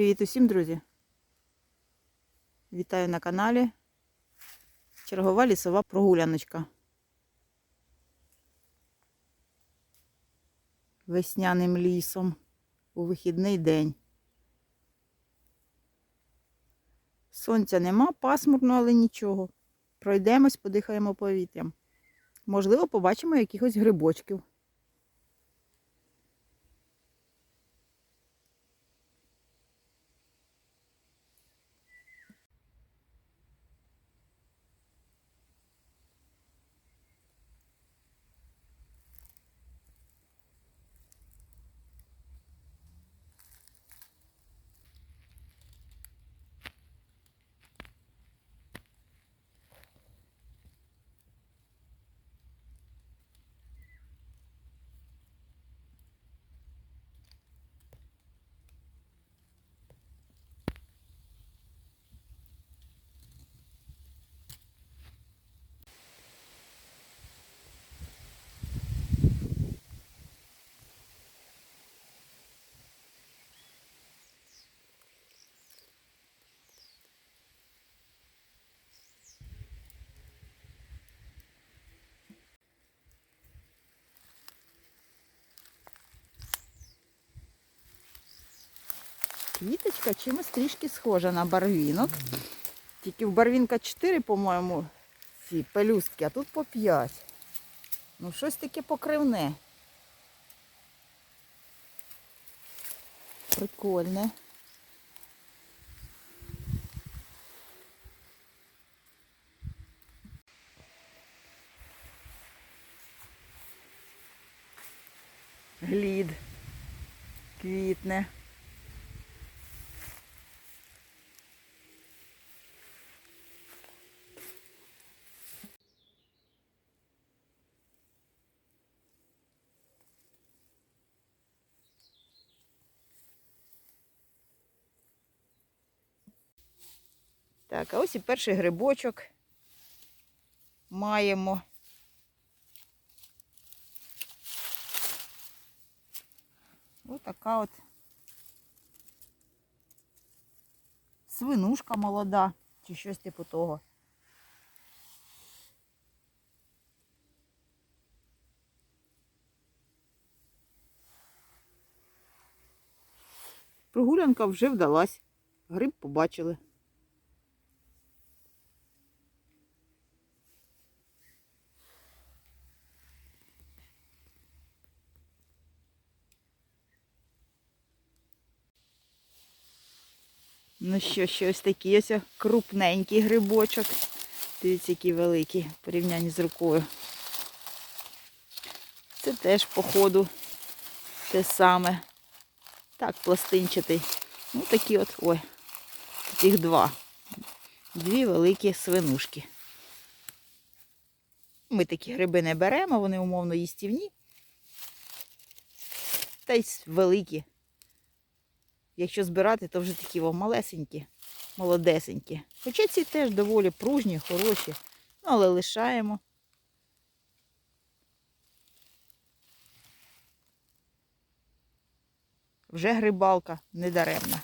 Привіт усім, друзі! Вітаю на каналі. Чергова лісова прогуляночка. Весняним лісом у вихідний день. Сонця нема, пасмурно, але нічого. Пройдемось, подихаємо повітрям. Можливо, побачимо якихось грибочків. Квіточка чимось трішки схожа на барвінок. Тільки в барвінка 4, по-моєму, ці пелюстки, а тут по 5. Ну, щось таке покривне. Прикольне. Глід. Квітне. Так, а ось і перший грибочок маємо. Ось така от свинушка молода, чи щось типу того. Прогулянка вже вдалась. Гриб побачили. Ну що, ще ось такий ось крупненький грибочок. Дивіться, який великий в порівнянні з рукою. Це теж, походу, те саме. Так, пластинчатий. Ну, такі от, ой, таких два. Дві великі свинушки. Ми такі гриби не беремо, вони умовно їстівні. Та й великі. Якщо збирати, то вже такі о, малесенькі, молодесенькі. Хоча ці теж доволі пружні, хороші, ну, але лишаємо. Вже грибалка недаремна.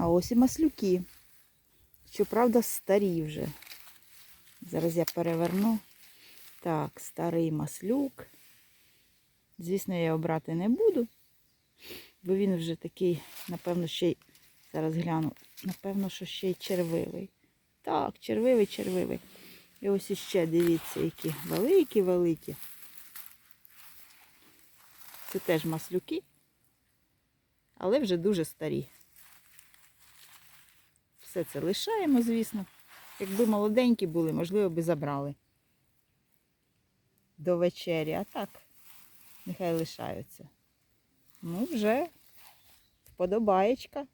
А ось і маслюки. Щоправда, старі вже. Зараз я переверну. Так, старий маслюк. Звісно, я його брати не буду, бо він вже такий, напевно, ще й, зараз гляну, напевно, що ще й червивий. Так, червивий, червивий. І ось іще дивіться, які великі-великі. Це теж маслюки, але вже дуже старі. Все це лишаємо, звісно. Якби молоденькі були, можливо, би забрали до вечері. А так, нехай лишаються. Ну, вже вподобаєчка.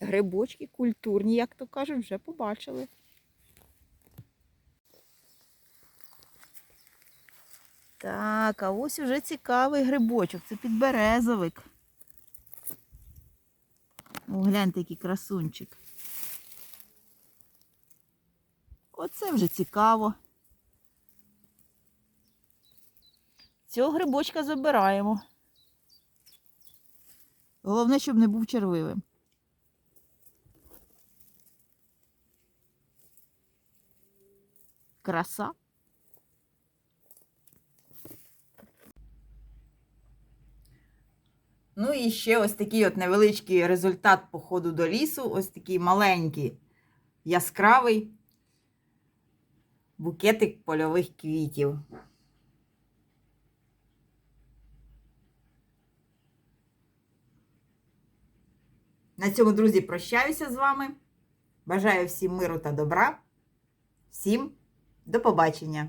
Грибочки культурні, як то кажуть, вже побачили. Так, а ось уже цікавий грибочок. Це підберезовик. Гляньте, який красунчик. Оце вже цікаво. Цього грибочка забираємо. Головне, щоб не був червивим. Краса. Ну і ще ось такий от невеличкий результат походу до лісу. Ось такий маленький, яскравий букетик польових квітів. На цьому, друзі, прощаюся з вами. Бажаю всім миру та добра. Всім до побачення!